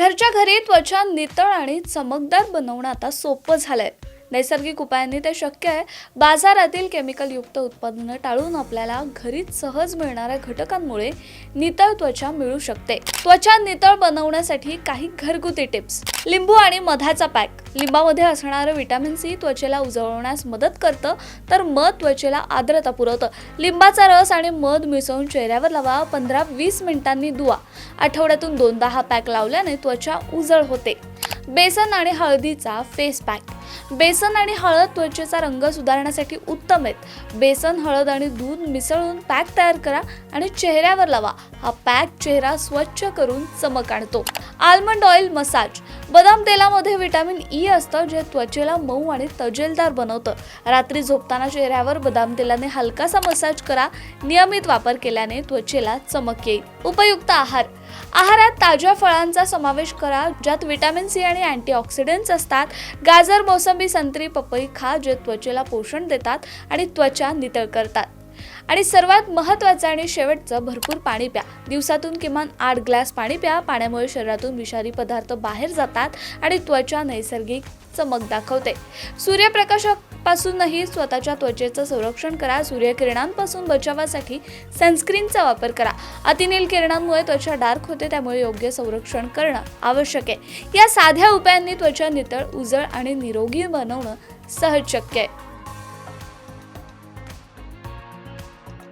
घरच्या घरी त्वचा नितळ आणि चमकदार बनवणं आता सोपं झालंय. नैसर्गिक उपायांनी ते शक्य आहे. बाजारातील केमिकलयुक्त उत्पादनं टाळून आपल्याला घरीच सहज मिळणाऱ्या घटकांमुळे नितळ त्वचा मिळू शकते. त्वचा नितळ बनवण्यासाठी काही घरगुती टिप्स. लिंबू आणि मधाचा पॅक. लिंबामध्ये असणारं विटॅमिन सी त्वचेला उजळवण्यास मदत करतं तर मध त्वचेला आर्द्रता पुरवतं. लिंबाचा रस आणि मध मिसळून चेहऱ्यावर लावा पंधरा वीस मिनिटांनी धुवा. आठवड्यातून दोनदा हा पॅक लावल्याने त्वचा उजळ होते. बेसन आणि हळदीचा फेस पॅक. बेसन आणि हळद त्वचेचा रंग सुधारण्यासाठी उत्तम आहेत. बेसन हळद आणि दूध मिसळून पॅक तयार करा आणि चेहऱ्यावर लावा. हा पॅक चेहरा स्वच्छ करून चमक आणतो. Almond oil massage. बदाम तेलामध्ये व्हिटॅमिन ई असतं जे त्वचेला मऊ आणि तजेलदार बनवतं. रात्री झोपताना चेहऱ्यावर बदाम तेलाने हलकासा मसाज करा. नियमित वापर केल्याने त्वचेला चमक येईल. उपयुक्त आहार. आहारात ताज्या फळांचा समावेश करा ज्यात विटॅमिन सी आणि अँटीऑक्सिडंट्स असतात. गाजर मोसंबी संत्री पपई खा जे त्वचेला पोषण देतात आणि त्वचा नितळ करतात. आणि सर्वात महत्त्वाचं आणि शेवटचं भरपूर पाणी प्या. दिवसातून किमान आठ ग्लास पाणी प्या. पाण्यामुळे शरीरातून विषारी पदार्थ बाहेर जातात आणि त्वचा नैसर्गिक चमक दाखवते. सूर्यप्रकाशापासूनही स्वतःच्या त्वचेचं संरक्षण करा. सूर्यकिरणांपासून बचावासाठी सनस्क्रीनचा वापर करा. अतिनील किरणांमुळे त्वचा डार्क होते त्यामुळे योग्य संरक्षण करणं आवश्यक आहे. या साध्या उपायांनी त्वचा नितळ उजळ आणि निरोगी बनवणं सहज शक्य आहे.